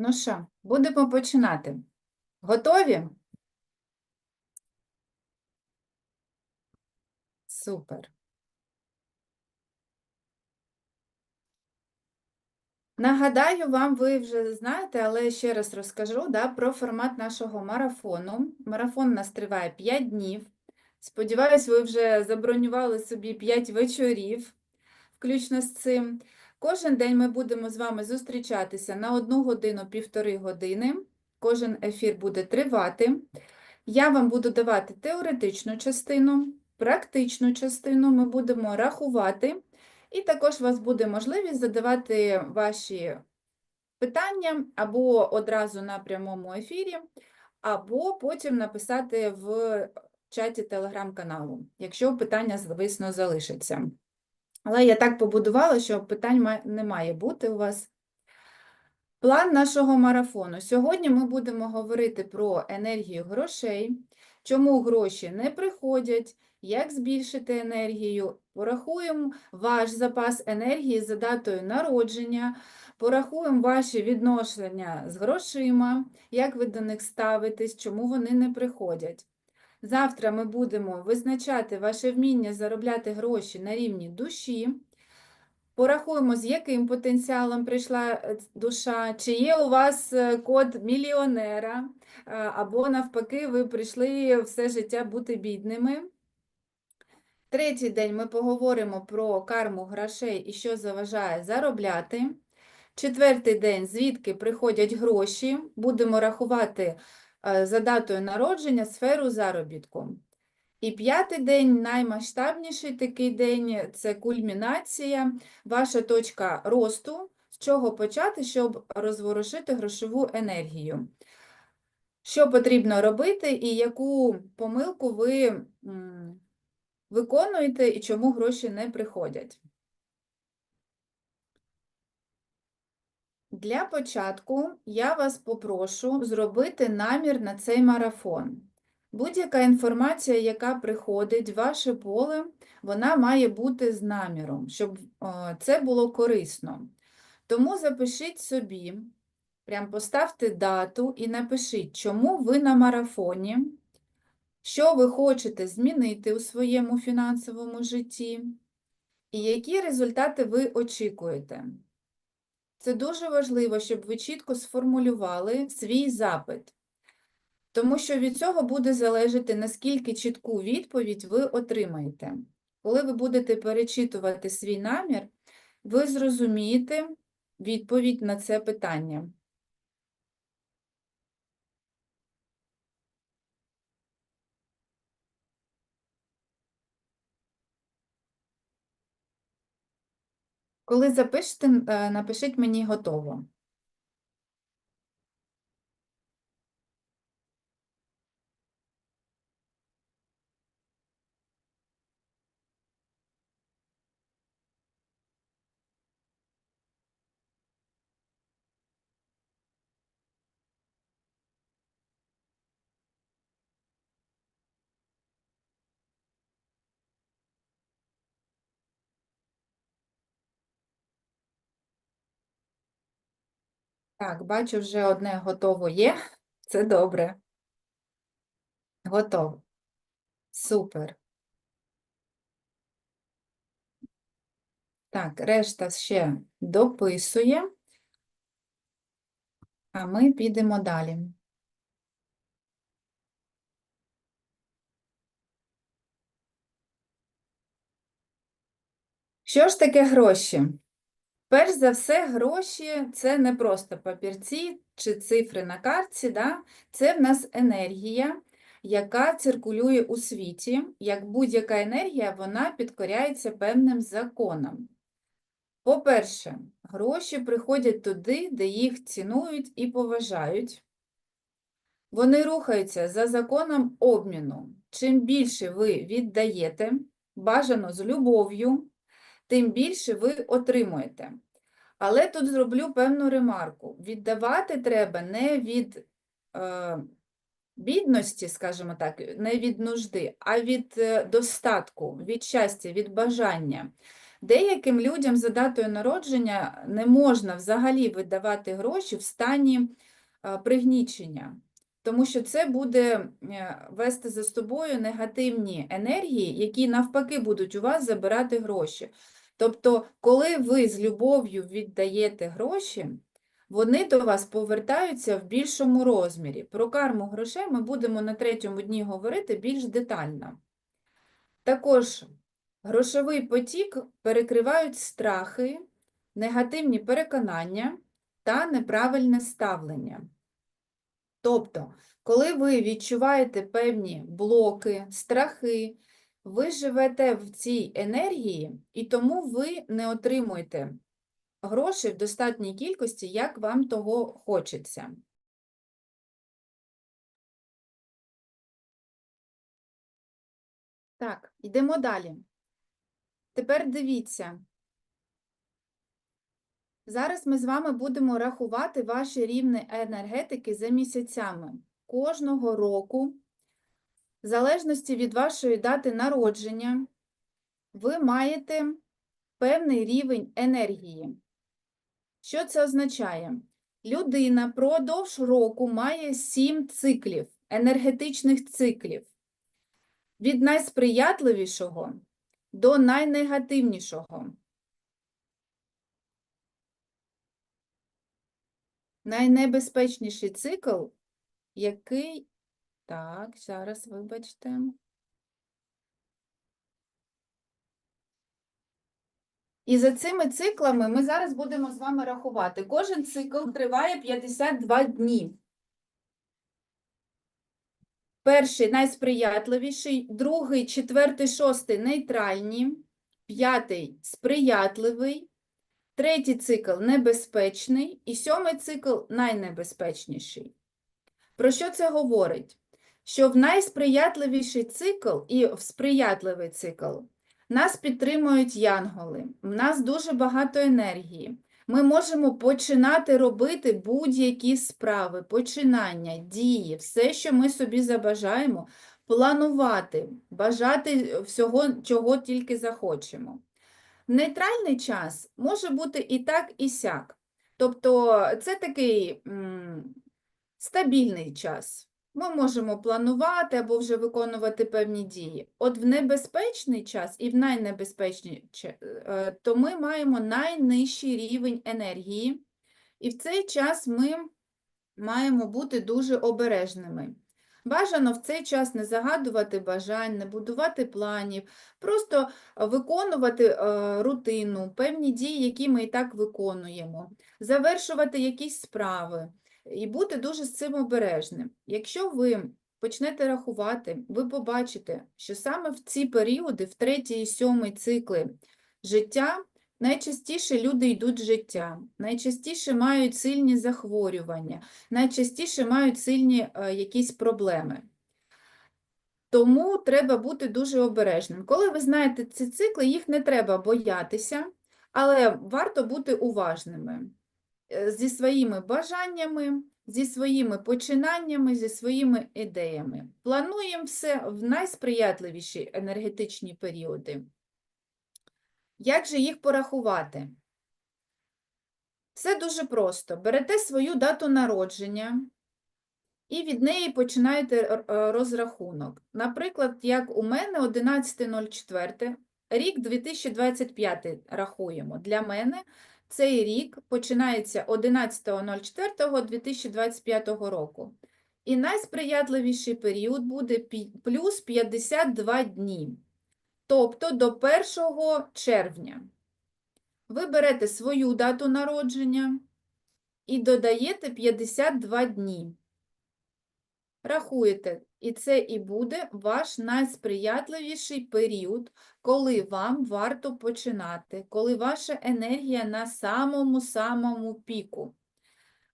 Ну що, будемо починати. Готові? Супер. Нагадаю вам, ви вже знаєте, але ще раз розкажу да, про формат нашого марафону. Марафон у нас триває 5 днів. Сподіваюсь, ви вже забронювали собі 5 вечорів, включно з цим. Кожен день ми будемо з вами зустрічатися на одну годину, півтори години. Кожен ефір буде тривати. Я вам буду давати теоретичну частину, практичну частину ми будемо рахувати, і також у вас буде можливість задавати ваші питання або одразу на прямому ефірі, або потім написати в чаті телеграм-каналу, якщо питання, звісно, залишиться. Але я так побудувала, що питань не має бути у вас. План нашого марафону. Сьогодні ми будемо говорити про енергію грошей, чому гроші не приходять, як збільшити енергію. Порахуємо ваш запас енергії за датою народження, порахуємо ваші відношення з грошима, як ви до них ставитесь, чому вони не приходять. Завтра ми будемо визначати ваше вміння заробляти гроші на рівні душі. Порахуємо, з яким потенціалом прийшла е, душа, чи є у вас е, код мільйонера, е, або навпаки, ви прийшли все життя бути бідними. Третій день ми поговоримо про карму грошей і що заважає заробляти. Четвертий день, звідки приходять гроші, будемо рахувати за датою народження сферу заробітку. І п'ятий день, наймасштабніший такий день, це кульмінація, ваша точка росту, з чого почати, щоб розворушити грошову енергію. Що потрібно робити і яку помилку ви виконуєте і чому гроші не приходять. Для початку я вас попрошу зробити намір на цей марафон. Будь-яка інформація, яка приходить в ваше поле, вона має бути з наміром, щоб е, це було корисно. Тому запишіть собі, прям поставте дату і напишіть, чому ви на марафоні, що ви хочете змінити у своєму фінансовому житті, і які результати ви очікуєте. Це дуже важливо, щоб ви чітко сформулювали свій запит. Тому що від цього буде залежати, наскільки чітку відповідь ви отримаєте. Коли ви будете перечитувати свій намір, ви зрозумієте відповідь на це питання. Коли запишете, е, напишіть мені готово. Так, бачу, вже одне готово є. Це добре. Готово. Супер. Так, решта ще дописує, а ми підемо далі. Що ж таке гроші? Перш за все, гроші це не просто папірці чи цифри на картці, да? це в нас енергія, яка циркулює у світі. Як будь-яка енергія, вона підкоряється певним законам. По-перше, гроші приходять туди, де їх цінують і поважають. Вони рухаються за законом обміну. Чим більше ви віддаєте, бажано з любов'ю, тим більше ви отримуєте. Але тут зроблю певну ремарку. Віддавати треба не від е, бідності, скажімо так, не від нужди, а від е, достатку, від щастя, від бажання. Деяким людям за датою народження не можна взагалі видавати гроші в стані а, пригнічення, тому що це буде е, вести за собою негативні енергії, які навпаки будуть у вас забирати гроші. Тобто, коли ви з любов'ю віддаєте гроші, вони до вас повертаються в більшому розмірі. Про карму грошей ми будемо на третьому дні говорити більш детально. Також грошовий потік перекривають страхи, негативні переконання та неправильне ставлення. Тобто, коли ви відчуваєте певні блоки, страхи, ви живете в цій енергії, і тому ви не отримуєте грошей в достатній кількості, як вам того хочеться. Так, йдемо далі. Тепер дивіться. Зараз ми з вами будемо рахувати ваші рівні енергетики за місяцями. Кожного року, в залежності від вашої дати народження, ви маєте певний рівень енергії. Що це означає? Людина продовж року має сім циклів, енергетичних циклів. Від найсприятливішого до найнегативнішого. Найнебезпечніший цикл, який. Так, зараз вибачте. І за цими циклами ми зараз будемо з вами рахувати. Кожен цикл триває 52 дні. Перший найсприятливіший, другий, четвертий, шостий нейтральні, п'ятий сприятливий, третій цикл небезпечний і сьомий цикл найнебезпечніший. Про що це говорить? Що в найсприятливіший цикл і в сприятливий цикл нас підтримують янголи, в нас дуже багато енергії. Ми можемо починати робити будь-які справи, починання, дії, все, що ми собі забажаємо, планувати, бажати всього, чого тільки захочемо. Нейтральний час може бути і так, і сяк. Тобто це такий м, стабільний час. Ми можемо планувати або вже виконувати певні дії. От в небезпечний час і в найнебезпечніший, е, то ми маємо найнижчий рівень енергії, і в цей час ми маємо бути дуже обережними. Бажано в цей час не загадувати бажань, не будувати планів, просто виконувати е, рутину, певні дії, які ми і так виконуємо, завершувати якісь справи і бути дуже з цим обережним. Якщо ви почнете рахувати, ви побачите, що саме в ці періоди, в третій і сьомий цикли життя, найчастіше люди йдуть з життя, найчастіше мають сильні захворювання, найчастіше мають сильні е, якісь проблеми. Тому треба бути дуже обережним. Коли ви знаєте ці цикли, їх не треба боятися, але варто бути уважними. Е, зі своїми бажаннями, зі своїми починаннями, зі своїми ідеями. Плануємо все в найсприятливіші енергетичні періоди. Як же їх порахувати? Це дуже просто. Берете свою дату народження і від неї починаєте розрахунок. Наприклад, як у мене 11.04, рік 2025 рахуємо. Для мене цей рік починається 11.04.2025 року. І найсприятливіший період буде плюс 52 дні, тобто до 1 червня. Ви берете свою дату народження і додаєте 52 дні. Рахуєте, і це і буде ваш найсприятливіший період, коли вам варто починати, коли ваша енергія на самому-самому піку,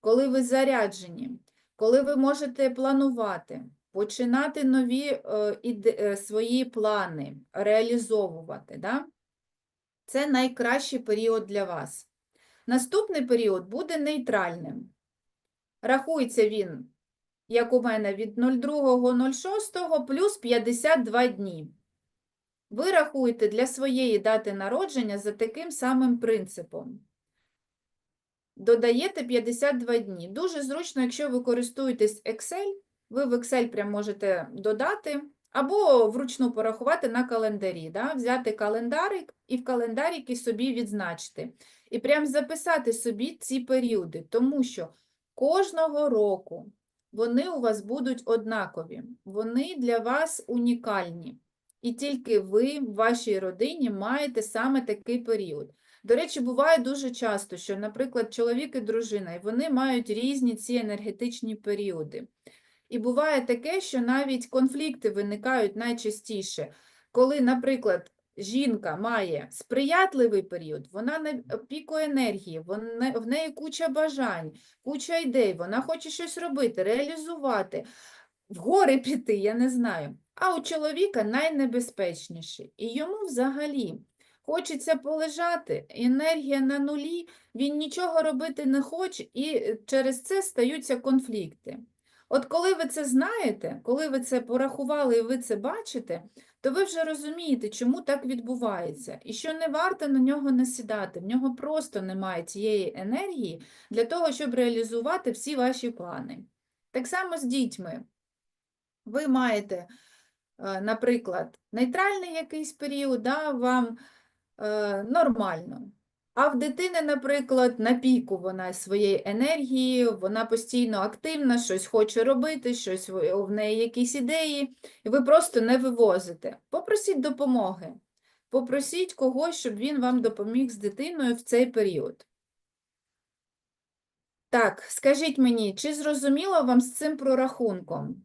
коли ви заряджені, коли ви можете планувати, починати нові е, е, свої плани, реалізовувати. Да? Це найкращий період для вас. Наступний період буде нейтральним. Рахується він як у мене від 02.06 плюс 52 дні. ви рахуєте для своєї дати народження за таким самим принципом. Додаєте 52 дні. Дуже зручно, якщо ви користуєтесь Excel, ви в Excel прям можете додати або вручну порахувати на календарі. Да? Взяти календарик і в календаріки собі відзначити. І прям записати собі ці періоди, тому що кожного року вони у вас будуть однакові, вони для вас унікальні. І тільки ви в вашій родині маєте саме такий період. До речі, буває дуже часто, що, наприклад, чоловік і дружина, і вони мають різні ці енергетичні періоди. І буває таке, що навіть конфлікти виникають найчастіше, коли, наприклад, жінка має сприятливий період, вона на піку енергії, вона, в неї куча бажань, куча ідей, вона хоче щось робити, реалізувати, в гори піти, я не знаю. А у чоловіка найнебезпечніше. І йому взагалі хочеться полежати, енергія на нулі, він нічого робити не хоче, і через це стаються конфлікти. От коли ви це знаєте, коли ви це порахували і ви це бачите, то ви вже розумієте, чому так відбувається, і що не варто на нього насідати, в нього просто немає цієї енергії для того, щоб реалізувати всі ваші плани. Так само з дітьми. Ви маєте, е, наприклад, нейтральний якийсь період, да, вам е, нормально. А в дитини, наприклад, на піку вона своєї енергії, вона постійно активна, щось хоче робити, щось в неї якісь ідеї, і ви просто не вивозите. Попросіть допомоги. Попросіть когось, щоб він вам допоміг з дитиною в цей період. Так, скажіть мені, чи зрозуміло вам з цим прорахунком?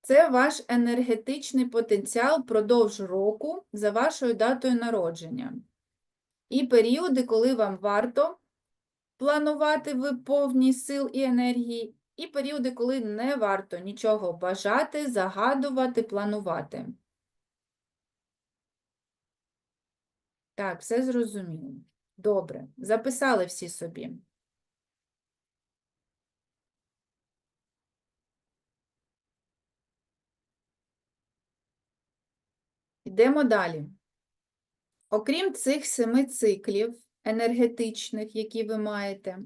Це ваш енергетичний потенціал продовж року за вашою датою народження. І періоди, коли вам варто планувати ви повні сил і енергії, і періоди, коли не варто нічого бажати, загадувати, планувати. Так, все зрозуміло. Добре, записали всі собі. Йдемо далі. Окрім цих семи циклів енергетичних, які ви маєте,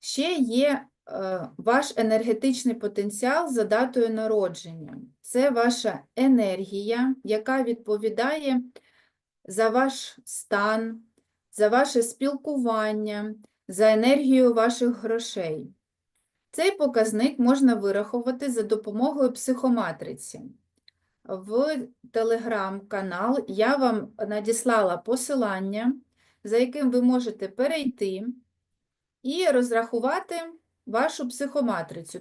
ще є е, ваш енергетичний потенціал за датою народження. Це ваша енергія, яка відповідає за ваш стан, за ваше спілкування, за енергію ваших грошей. Цей показник можна вирахувати за допомогою психоматриці. В телеграм-канал я вам надіслала посилання, за яким ви можете перейти і розрахувати вашу психоматрицю.